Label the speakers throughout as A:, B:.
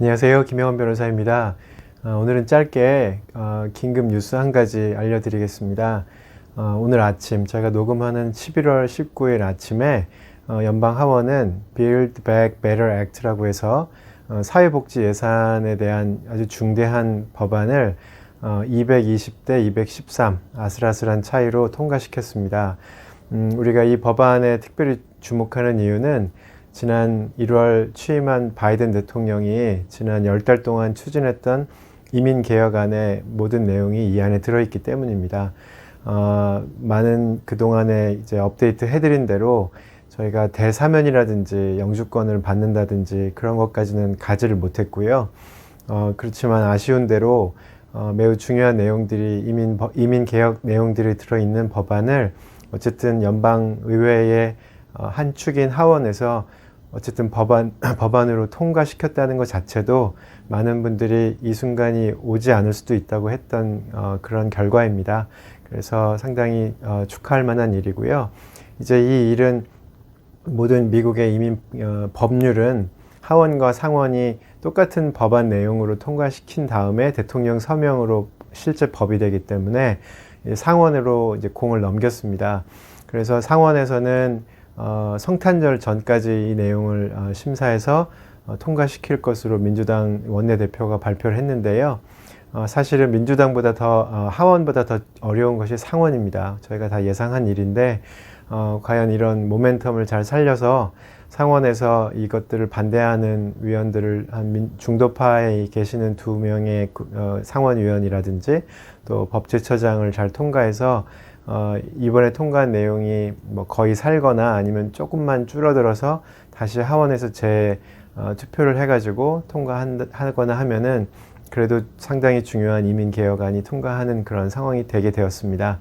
A: 안녕하세요. 김영원 변호사입니다. 어, 오늘은 짧게 어, 긴급 뉴스 한 가지 알려드리겠습니다. 어, 오늘 아침 제가 녹음하는 11월 19일 아침에 어, 연방 하원은 Build Back Better Act라고 해서 어, 사회복지 예산에 대한 아주 중대한 법안을 어, 220대 213 아슬아슬한 차이로 통과시켰습니다. 음, 우리가 이 법안에 특별히 주목하는 이유는 지난 1월 취임한 바이든 대통령이 지난 열달 동안 추진했던 이민 개혁안의 모든 내용이 이 안에 들어있기 때문입니다. 어, 많은 그동안에 이제 업데이트 해드린 대로 저희가 대사면이라든지 영주권을 받는다든지 그런 것까지는 가지를 못했고요. 어, 그렇지만 아쉬운 대로 어, 매우 중요한 내용들이 이민, 이민 개혁 내용들이 들어있는 법안을 어쨌든 연방 의회의 어, 한 축인 하원에서 어쨌든 법안, 법안으로 통과시켰다는 것 자체도 많은 분들이 이 순간이 오지 않을 수도 있다고 했던 어, 그런 결과입니다. 그래서 상당히 어, 축하할 만한 일이고요. 이제 이 일은 모든 미국의 이민 어, 법률은 하원과 상원이 똑같은 법안 내용으로 통과시킨 다음에 대통령 서명으로 실제 법이 되기 때문에 상원으로 이제 공을 넘겼습니다. 그래서 상원에서는 어, 성탄절 전까지 이 내용을 어, 심사해서 어, 통과시킬 것으로 민주당 원내대표가 발표를 했는데요. 어, 사실은 민주당보다 더 어, 하원보다 더 어려운 것이 상원입니다. 저희가 다 예상한 일인데 어, 과연 이런 모멘텀을 잘 살려서 상원에서 이것들을 반대하는 위원들을 한 민, 중도파에 계시는 두 명의 어, 상원 위원이라든지 또 법제처장을 잘 통과해서 어, 이번에 통과한 내용이 뭐 거의 살거나 아니면 조금만 줄어들어서 다시 하원에서 재 어, 투표를 해가지고 통과하거나 하면은 그래도 상당히 중요한 이민 개혁안이 통과하는 그런 상황이 되게 되었습니다.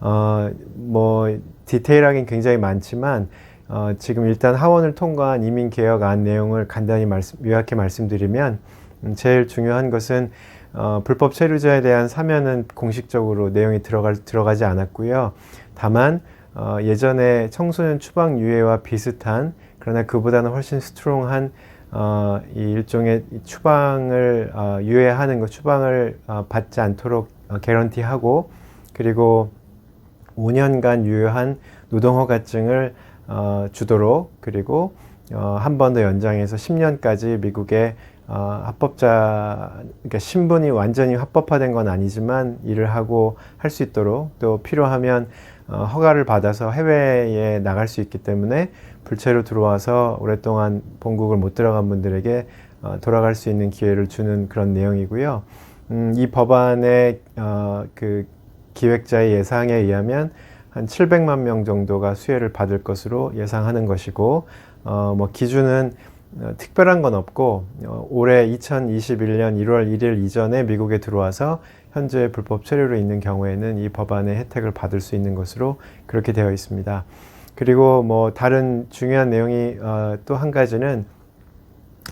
A: 어, 뭐 디테일하긴 굉장히 많지만 어, 지금 일단 하원을 통과한 이민 개혁안 내용을 간단히 말씀, 요약해 말씀드리면 음, 제일 중요한 것은 어, 불법 체류자에 대한 사면은 공식적으로 내용이 들어갈, 들어가지 않았고요. 다만 어, 예전에 청소년 추방 유예와 비슷한 그러나 그보다는 훨씬 스트롱한 어, 이 일종의 추방을 어, 유예하는 것, 추방을 어, 받지 않도록 어, 개런티하고 그리고 5년간 유효한 노동허가증을 어, 주도록 그리고 어, 한 번 더 연장해서 10년까지 미국의 어, 합법자, 그러니까 신분이 완전히 합법화된 건 아니지만 일을 하고 할 수 있도록 또 필요하면 어, 허가를 받아서 해외에 나갈 수 있기 때문에 불체로 들어와서 오랫동안 본국을 못 들어간 분들에게 어, 돌아갈 수 있는 기회를 주는 그런 내용이고요. 음, 이 법안의 어, 그 기획자의 예상에 의하면 한 700만 명 정도가 수혜를 받을 것으로 예상하는 것이고, 어, 뭐 기준은 어, 특별한 건 없고 어, 올해 2021년 1월 1일 이전에 미국에 들어와서 현재 불법 체류로 있는 경우에는 이 법안의 혜택을 받을 수 있는 것으로 그렇게 되어 있습니다. 그리고 뭐 다른 중요한 내용이 어, 또한 가지는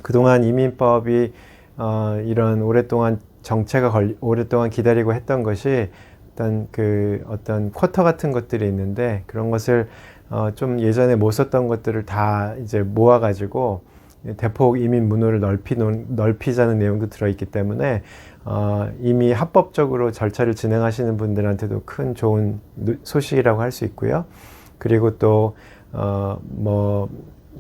A: 그동안 이민법이 어, 이런 오랫동안 정체가 걸 오랫동안 기다리고 했던 것이 어떤 그 어떤 쿼터 같은 것들이 있는데 그런 것을 어, 좀 예전에 못 썼던 것들을 다 이제 모아가지고 대폭 이민 문호를 넓히, 넓히자는 내용도 들어있기 때문에 어, 이미 합법적으로 절차를 진행하시는 분들한테도 큰 좋은 소식이라고 할 수 있고요. 그리고 또, 어, 뭐,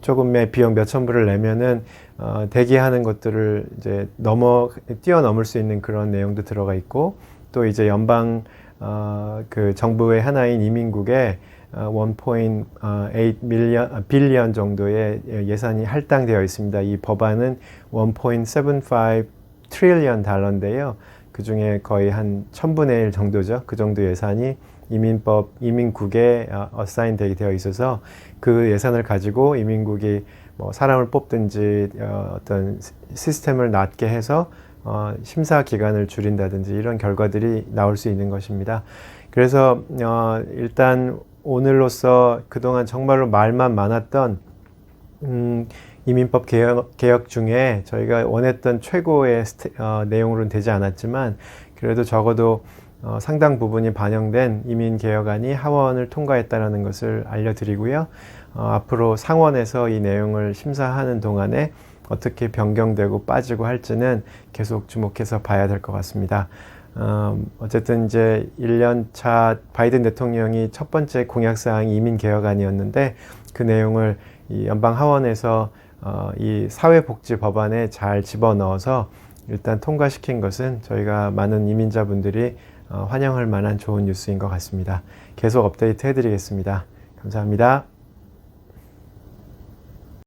A: 조금의 비용 몇천 불을 내면은, 어, 대기하는 것들을 이제 넘어, 뛰어넘을 수 있는 그런 내용도 들어가 있고, 또 이제 연방, 어, 그 정부의 하나인 이민국에 1.8 밀리언, 빌리언 정도의 예산이 할당되어 있습니다. 이 법안은 1.75 트릴리언 달러인데요. 그 중에 거의 한 천분의 일 정도죠. 그 정도 예산이 이민법, 이민국에 어사인 되어 있어서 그 예산을 가지고 이민국이 뭐 사람을 뽑든지 어, 어떤 시스템을 낮게 해서 어, 심사 기간을 줄인다든지 이런 결과들이 나올 수 있는 것입니다. 그래서 어, 일단 오늘로서 그동안 정말로 말만 많았던 음, 이민법 개혁, 개혁 중에 저희가 원했던 최고의 스테, 어, 내용으로는 되지 않았지만 그래도 적어도 어, 상당 부분이 반영된 이민 개혁안이 하원을 통과했다라는 것을 알려드리고요. 어, 앞으로 상원에서 이 내용을 심사하는 동안에 어떻게 변경되고 빠지고 할지는 계속 주목해서 봐야 될 것 같습니다. 어, 어쨌든 이제 1년 차 바이든 대통령이 첫 번째 공약 사항이 이민 개혁안이었는데 그 내용을 이 연방 하원에서 어, 이 사회복지 법안에 잘 집어넣어서 일단 통과시킨 것은 저희가 많은 이민자분들이 어, 환영할 만한 좋은 뉴스인 것 같습니다. 계속 업데이트 해드리겠습니다. 감사합니다.